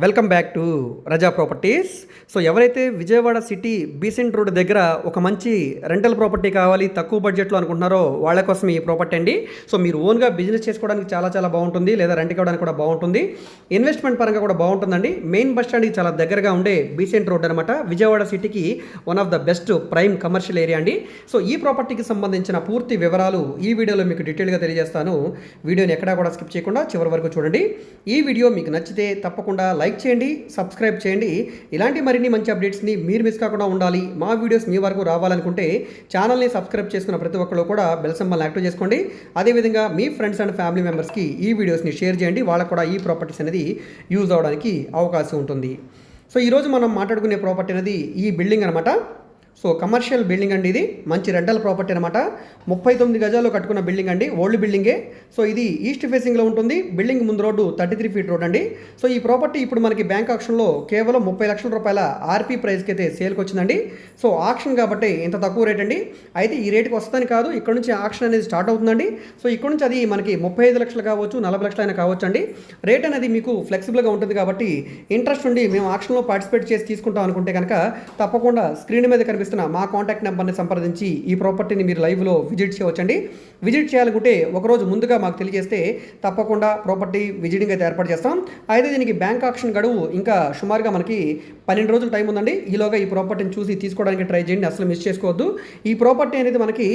welcome back to Raza properties. So ఎవరైతే Vijayawada city Besant road దగ్గర ఒక మంచి రెంటల్ ప్రాపర్టీ కావాలి తక్కువ బడ్జెట్లో అనుకుంటున్నారో వాళ్ళ కోసం ఈ ప్రాపర్టీ అండి. సో మీరు ఓన్గా బిజినెస్ చేసుకోవడానికి చాలా చాలా బాగుంటుంది లేదా రెంట్ ఇవ్వడానికి కూడా బాగుంటుంది. ఇన్వెస్ట్మెంట్ పరంగా కూడా బాగుంటుందండి. మెయిన్ బస్ స్టాండ్కి చాలా దగ్గరగా ఉండే బీసెంట్ రోడ్ అనమాట విజయవాడ సిటీకి one of the best prime commercial area అండి. సో ఈ ప్రాపర్టీకి సంబంధించిన పూర్తి వివరాలు ఈ వీడియోలో మీకు డీటెయిల్గా తెలియజేస్తాను. వీడియోని ఎక్కడా కూడా స్కిప్ చేయకుండా చివరి వరకు చూడండి. ఈ వీడియో మీకు నచ్చితే తప్పకుండా లైక్ చేయండి సబ్స్క్రైబ్ చేయండి. ఇలాంటి మరిన్ని మంచి అప్డేట్స్ని మీరు మిస్ కాకుండా ఉండాలి. మా వీడియోస్ మీ వరకు రావాలనుకుంటే ఛానల్ని సబ్స్క్రైబ్ చేసుకున్న ప్రతి ఒక్కరు కూడా బెల్ సింబల్ని యాక్టివ్ చేసుకోండి. అదేవిధంగా మీ ఫ్రెండ్స్ అండ్ ఫ్యామిలీ మెంబర్స్కి ఈ వీడియోస్ని షేర్ చేయండి. వాళ్ళకు కూడా ఈ ప్రాపర్టీస్ అనేది యూజ్ అవడానికి అవకాశం ఉంటుంది. సో ఈరోజు మనం మాట్లాడుకునే ప్రాపర్టీ అనేది ఈ బిల్డింగ్ అనమాట సో కమర్షియల్ బిల్డింగ్ అండి ఇది. మంచి రెంటల్ ప్రాపర్టీ అనమాట ముప్పై తొమ్మిది గజాల్లో కట్టుకున్న బిల్డింగ్ అండి. ఓల్డ్ బిల్డింగే సో ఇది ఈస్ట్ ఫేసింగ్లో ఉంటుంది. బిల్డింగ్ ముందు road thirty three feet road అండి. సో ఈ ప్రాపర్టీ ఇప్పుడు మనకి బ్యాంక్ ఆక్షన్లో కేవలం ముప్పై లక్షల రూపాయల ఆర్పీ ప్రైస్కి అయితే సేల్కి వచ్చిందండి. సో ఆక్షన్ కాబట్టి ఇంత తక్కువ రేట్ అండి. అయితే ఈ రేట్కి వస్తుందని కాదు ఇక్కడ నుంచి ఆక్షన్ అనేది స్టార్ట్ అవుతుందండి. సో ఇక్కడ నుంచి అది మనకి ముప్పై ఐదు లక్షలు కావచ్చు నలభై లక్షలు అయినా కావచ్చు అండి. రేట్ అనేది మీకు ఫ్లెక్సిబుల్గా ఉంటుంది కాబట్టి ఇంట్రెస్ట్ ఉండి మేము ఆక్షన్లో పార్టిసిపేట్ చేసి తీసుకుంటాం అనుకుంటే కనుక తప్పకుండా స్క్రీన్ మీద కనిపిస్తున్న మా కాంటాక్ట్ నెంబర్ని సంప్రదించి ఈ ప్రాపర్టీని మీరు లైవ్లో విజిట్ చేయవచ్చండి. విజిట్ చేయాలనుకుంటే ఒకరోజు ముందుగా మాకు తెలియజేస్తే తప్పకుండా ప్రాపర్టీ విజిటింగ్ అయితే ఏర్పాటు చేస్తాం. అయితే దీనికి బ్యాంక్ ఆక్షన్ గడువు ఇంకా సుమారుగా మనకి పన్నెండు రోజులు టైం ఉందండి. ఈలోగా ఈ ప్రాపర్టీని చూసి తీసుకోవడానికి ట్రై చేయండి. అసలు మిస్ చేసుకోవద్దు. ఈ ప్రాపర్టీ అనేది మనకి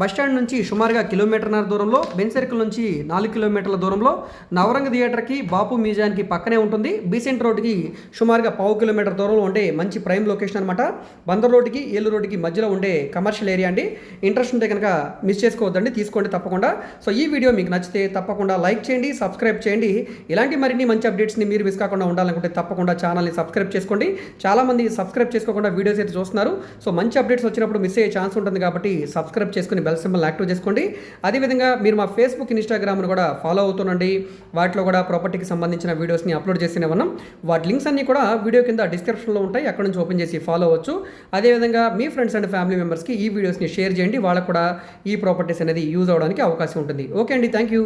బస్ స్టాండ్ నుంచి సుమారుగా కిలోమీటర్నర దూరంలో బెన్ సర్కిల్ నుంచి నాలుగు కిలోమీటర్ల దూరంలో నవరంగ థియేటర్కి బాపు మ్యూజియానికి పక్కనే ఉంటుంది. బీసెంట్ రోడ్కి సుమారుగా పావు కిలోమీటర్ దూరంలో ఉండే మంచి ప్రైమ్ లొకేషన్ అనమాట బందర్ రోడ్డుకి ఏలూరు రోడ్డుకి మధ్యలో ఉండే కమర్షియల్ ఏరియా అండి. ఇంట్రెస్ట్ ఉంటే కనుక మిస్ చేసుకోవద్దండి తీసుకోండి తప్పకుండా. సో ఈ వీడియో మీకు నచ్చితే తప్పకుండా లైక్ చేయండి సబ్స్క్రైబ్ చేయండి. ఇలాంటి మరిన్ని మంచి అప్డేట్స్ని మీరు మిస్ కాకుండా ఉండాలనుకుంటే తప్పకుండా ఛానల్ని సబ్స్క్రైబ్ చేసుకోండి. చాలామంది సబ్స్క్రైబ్ చేసుకోకుండా వీడియోస్ అయితే చూస్తున్నారు. సో మంచి అప్డేట్స్ వచ్చినప్పుడు మిస్ అయ్యే ఛాన్స్ ఉంటుంది కాబట్టి సబ్స్క్రైబ్ చేసుకుని బెల్ సింబల్ యాక్టివ్ చేసుకోండి. అదేవిధంగా మీరు మా ఫేస్బుక్ ఇన్స్టాగ్రామ్ను కూడా ఫాలో అవుతుండండి. వాటిలో కూడా ప్రాపర్టీకి సంబంధించిన వీడియోస్ని అప్లోడ్ చేసిన ఉన్నాం. వాటి లింక్స్ అన్నీ కూడా వీడియో కింద డిస్క్రిప్షన్లో ఉంటాయి. అక్కడ నుంచి ఓపెన్ చేసి ఫాలో అవ్వచ్చు. అదేవిధంగా మీ ఫ్రెండ్స్ అండ్ ఫ్యామిలీ మెంబర్స్కి ఈ వీడియోస్ని షేర్ చేయండి. వాళ్ళకు కూడా ఈ ప్రాపర్టీస్ అనేది యూజ్ అవడానికి అవకాశం ఉంటుంది. ఓకే అండి. Thank you